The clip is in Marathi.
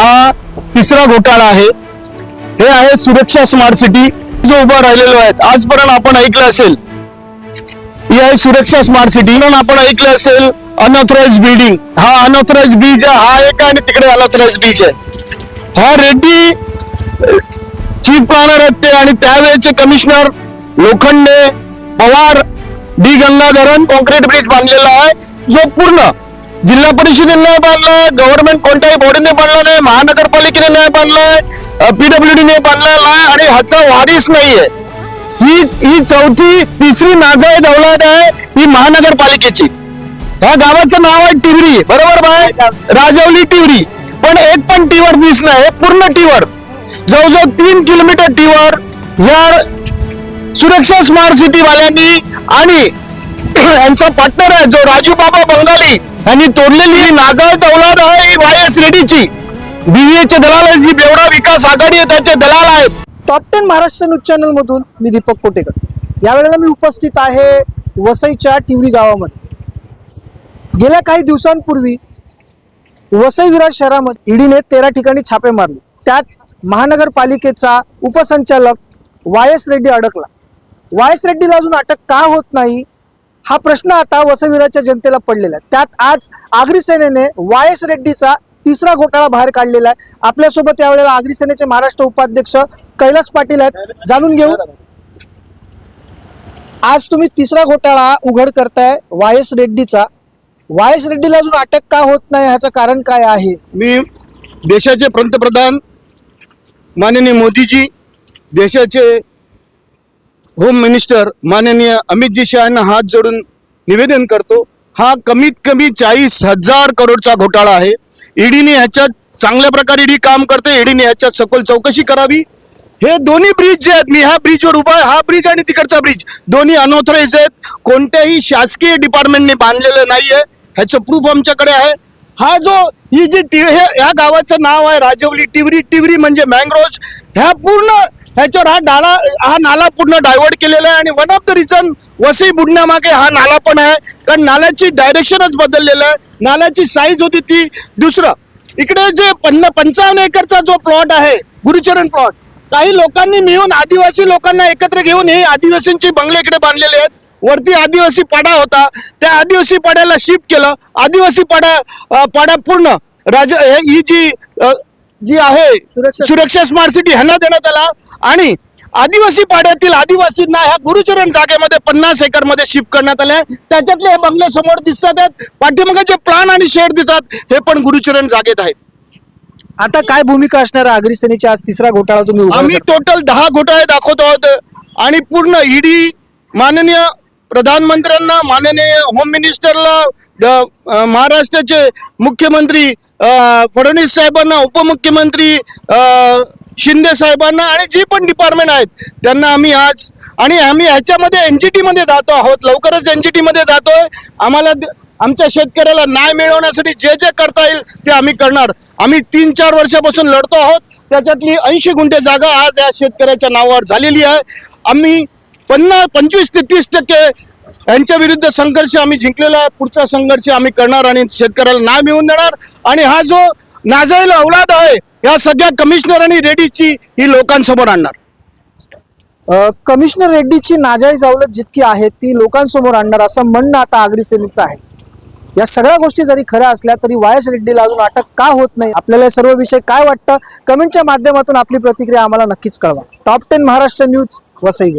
हा तिसरा घोटाळा आहे. हे आहे सुरक्षा स्मार्ट सिटी जो उभा राहिलेलो आहे. आजपर्यंत आपण ऐकलं असेल. ही आहे सुरक्षा स्मार्ट सिटी. म्हणून आपण ऐकलं असेल अनऑथराइज बिल्डिंग हा अनऑथराइज बीज आहे. हा एक आहे आणि तिकडे अनऑथराइज बीज आहे. हा रेड्डी चीफ प्लॅनर आहेत ते. आणि त्यावेळेचे commissioner Lokhande Pawar D Gangadharan concrete bridge बांधलेला आहे. जो पूर्ण जिल्हा परिषदेने नाही बांधलाय गव्हर्नमेंट कोणत्याही बॉडीने बांधला नाही महानगरपालिकेने नाही बांधलाय पीडब्ल्यूडीने बांधलेला आहे आणि ह्याचा वारीस नाहीये. ही ही चौथी तिसरी नाजाय दौलत आहे ही महानगरपालिकेची. ह्या गावाचं नाव आहे टिवरी बरोबर बाय? राजवली टिवरी. पण एक पण टीवर दिस नाही पूर्ण टीवर. जवळजवळ तीन किलोमीटर टीवर या सुरक्षा स्मार्ट सिटी वाल्यांनी आणि यांचा पार्टनर आहे जो राजू बाबा बंगाली. यांनी तोडलेली ही औलाद आहे वाय एस रेड्डीची. बीव्हीएचे दलाल जी बेवडा विकास आघाडी आहे त्याचे दलाल आहेत. Top ten Maharashtra news channel मधून मी दीपक कोटेकर. यावेळेला मी उपस्थित आहे वसईच्या टिवरी गावामध्ये. गेल्या काही दिवसांपूर्वी वसई विरार शहरामध्ये ईडीने तेरा ठिकाणी छापे मारले. त्यात महानगरपालिकेचा उपसंचालक वाय एस रेड्डी अडकला. वाय एस रेड्डीला अजून अटक का होत नाही हा प्रश्न आता वसवीराच्या जनतेला पडलेला आहे. त्यात आज आगरी सेनेने वाय एस रेड्डीचा तिसरा घोटाळा बाहेर काढलेला आहे. आपल्यासोबत यावेळेला आगरी सेनेचे महाराष्ट्र उपाध्यक्ष कैलास पाटील आहेत. जाणून घेऊ. आज तुम्ही तिसरा घोटाळा उघड करताय वाय एस रेड्डीचा. वाय एस रेड्डीला अजून अटक का होत नाही? ह्याचं कारण काय आहे? मी देशाचे पंतप्रधान माननीय मोदीजी देशाचे होम मिनिस्टर माननीय अमितजी यांना हात जोडून निवेदन करतो. हा कमीत कमी चाळीस हजार करोडचा घोटाळा आहे. ईडीने ह्याच्यात चांगल्या प्रकारे ईडी काम करते. ईडीने ह्याच्यात सखोल चौकशी करावी. हे दोन्ही ब्रिज जे आहेत मी ह्या ब्रिजवर उभा आहे हा ब्रिज आणि तिकडचा ब्रिज. दोन्ही अनऑथराईज आहेत. कोणत्याही शासकीय डिपार्टमेंटने बांधलेलं नाही आहे ह्याचं प्रूफ आमच्याकडे आहे. हा जो ही जी टी हे ह्या गावाचं नाव आहे राजवली टिवरी. टिवरी म्हणजे मँग्रोज ह्या पूर्ण ह्याच्यावर हा नाला हा नाला पूर्ण डायव्हर्ट केलेला आहे आणि one of the reason Vasai बुडण्यामागे हा नाला पण आहे. कारण नाल्याची डायरेक्शनच बदललेलं आहे. नाल्याची साईज होती ती दुसरं. इकडे जे पन्न पंचावन्न एकरचा जो प्लॉट आहे गुरुचरण प्लॉट काही लोकांनी मिळून आदिवासी लोकांना एकत्र घेऊन हे आदिवासींचे बंगले इकडे बांधलेले आहेत. वरती आदिवासी पाडा होता. त्या आदिवासी पाड्याला शिफ्ट केलं. आदिवासी पाडा पाडा पूर्ण. राज ही जी जी आहे सुरक्षा- स्मार्ट सिटी ह्यांना देण्यात आला. आणि आदिवासी पाड्यातील आदिवासींना ह्या गुरुचरण जागेमध्ये पन्नास एकरमध्ये शिफ्ट करण्यात आले त्याच्यातले हे बंगले समोर दिसतात आहेत. पाठीमागे जे प्लान आणि शेड दिसतात हे पण गुरुचरण जागेत आहेत. आता काय भूमिका असणार आगरी सेनेची? आज तिसरा घोटाळा तुम्ही आम्ही? टोटल दहा घोटाळे दाखवत आहोत. आणि पूर्ण ईडी माननीय प्रधानमंत्र्यांना माननीय होम मिनिस्टरला महाराष्ट्राचे मुख्यमंत्री फडणवीस साहेबांना उपमुख्यमंत्री शिंदे साहेबांना आणि जी पण डिपार्टमेंट आहेत त्यांना आम्ही आज आणि आम्ही ह्याच्यामध्ये जी टीमध्ये जातो आहोत. लवकरच एन जी टीमध्ये जातोय. आम्हाला आमच्या शेतकऱ्याला न्याय मिळवण्यासाठी जे जे करता येईल ते आम्ही करणार. आम्ही तीन चार वर्षापासून लढतो आहोत. त्याच्यातली ऐंशी गुंठे जागा आज या शेतकऱ्याच्या नावावर झालेली आहे. आम्ही पन्नास पंचवीस ते तीस टक्के यांच्या विरुद्ध संघर्ष आम्ही जिंकलेला आहे. पुढचा संघर्ष आम्ही करणार आणि शेतकऱ्याला ना मिळवून देणार. आणि हा जो नाजाईल औलाद आहे या सगळ्या कमिशनर आणि रेड्डीची ही लोकांसमोर आणणार. कमिशनर रेड्डीची नाजाईज अवलत जितकी आहे ती लोकांसमोर आणणार असं म्हणणं आता आगरी सेनेचं आहे. या सगळ्या गोष्टी जरी खऱ्या असल्या तरी वाय एस रेड्डीला अजून अटक का होत नाही? आपल्याला सर्व विषय काय वाटतं? कमेंटच्या माध्यमातून आपली प्रतिक्रिया आम्हाला नक्कीच कळवा. Top ten Maharashtra news Vasai